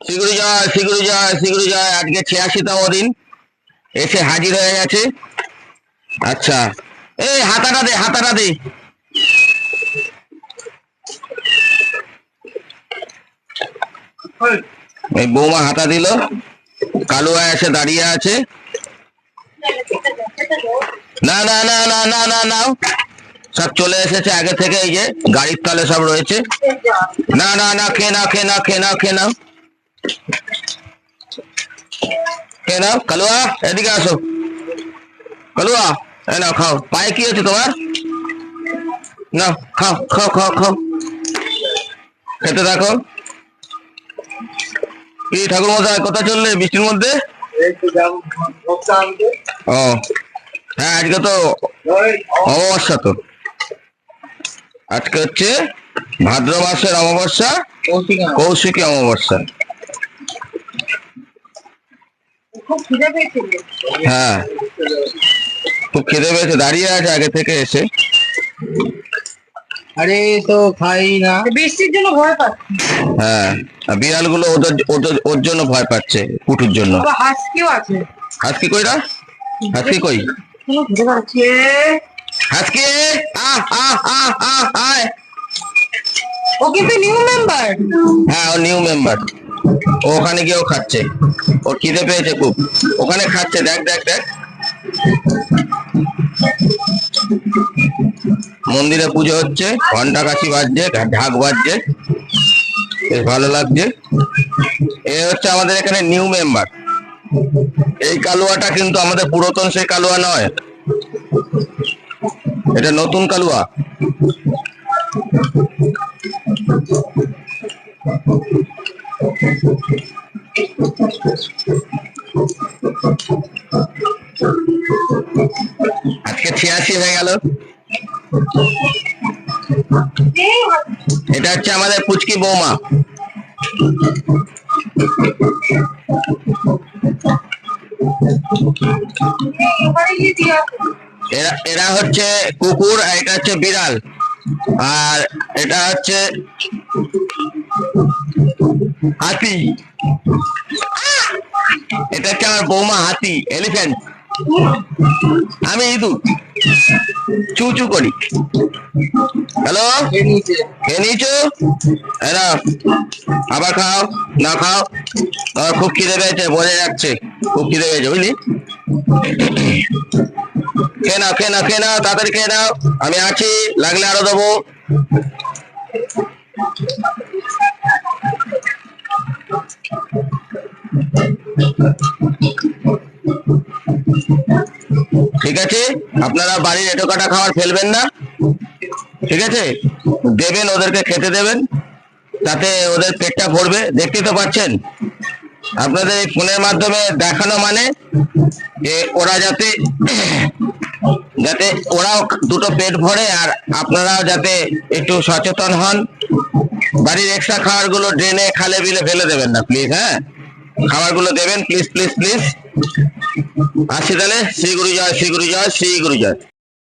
শ্রীগুরু জয় শ্রীগুরু জয় শ্রীগুরু জয় আজকে ছিয়াশিতম দিন। এসে হাজির হয়ে গেছে। আচ্ছা। এই হাতাটা দে হাতাটা দে। এই বৌমা হাতা দিল। কালুয়া এসে দাঁড়িয়ে আছে। না না না না না না না। সব চলে এসেছে আগে থেকে, এই যে গাড়ির তলে সব রয়েছে। না না না খে না খে না খে নাও খে নাও। খেয়ে নাও এদিকে আসো। কালুয়া, এ নাও, খাও। পায়ে কি তোমার? খাও খাও খাও খাও। খেতে থাকো। কি ঠাকুর মশাই কোথায় চললে বৃষ্টির মধ্যে? ও হ্যাঁ আজকে তো অমাবস্যা তো। আজকে হচ্ছে ভাদ্র মাসের অমাবস্যা, কৌশিকী অমাবস্যা। খুব খিদে পেয়েছিল হ্যাঁ। খুব খিদে পেয়েছে। দাঁড়িয়ে আছে আগে থেকে এসে। আরে তো খাই না। বৃষ্টির জন্য ভয় পাচ্ছি। হ্যাঁ। আর বিড়ালগুলো ওদের ওদের- ওর জন্য ভয় পাচ্ছে পুটুর জন্য। হাসকিও আছে। হাসকি কইরা হাসকি কই? হাসকি! আহ আহ আহ আহ আয়। ও কিন্তু নিউ মেম্বার হ্যাঁ ও নিউ মেম্বার ওখানে গিয়েও খাচ্ছে। ও খিদে পেয়েছে খুব। ওখানে খাচ্ছে, দেখ দেখ দেখ। মন্দিরে পুজো হচ্ছে ঘণ্টা কাশি বাজছে, ঢাক বাজছে। বেশ ভালো লাগছে। এ হচ্ছে আমাদের এখানে নিউ মেম্বার এই কালুয়াটা কিন্তু আমাদের পুরাতন সেই কালুয়া নয়। এটা নতুন কালুয়া। আজকে ছিয়াশি হয়ে গেল। এটা হচ্ছে আমাদের পুচকি বৌমা। এরা এরা হচ্ছে কুকুর আর এটা হচ্ছে বিড়াল। আর এটা হচ্ছে হাতি। এটা হচ্ছে আমার বৌমা হাতি এলিফ্যান্ট আমি ইঁদুর। চু চু করি। হ্যালো খেয়ে নিয়েছে? এরা আবার খাও না খাও। আমার খুব খিদে পেয়েছে বোঝা যাচ্ছে খুব খিদে পেয়েছে বুঝলি? খেয়ে নাও খেয়ে নাও খেয়ে নাও তাড়াতাড়ি খেয়ে নাও। আমি আছি লাগলে আরও দেবো। ঠিক আছে? আপনারা বাড়ির এটো কাটা খাবার ফেলবেন না। ঠিক আছে? দেবেন ওদেরকে খেতে দেবেন। তাতে ওদের পেটটা ভরবে। দেখতে তো পাচ্ছেন। আপনাদের এই ফোনের মাধ্যমে দেখানো মানে যে ওরা যাতে যাতে ওরাও দুটো পেট ভরে আর আপনারাও যাতে একটু সচেতন হন। বাড়ির এক্সট্রা খাবারগুলো ড্রেনে, খালে, বিলে ফেলে দেবেন না প্লিজ হ্যাঁ? খাবারগুলো দেবেন প্লিজ প্লিজ প্লিজ আসি তাহলে। শ্রী গুরু জয় শ্রী গুরু জয় শ্রী গুরু জয়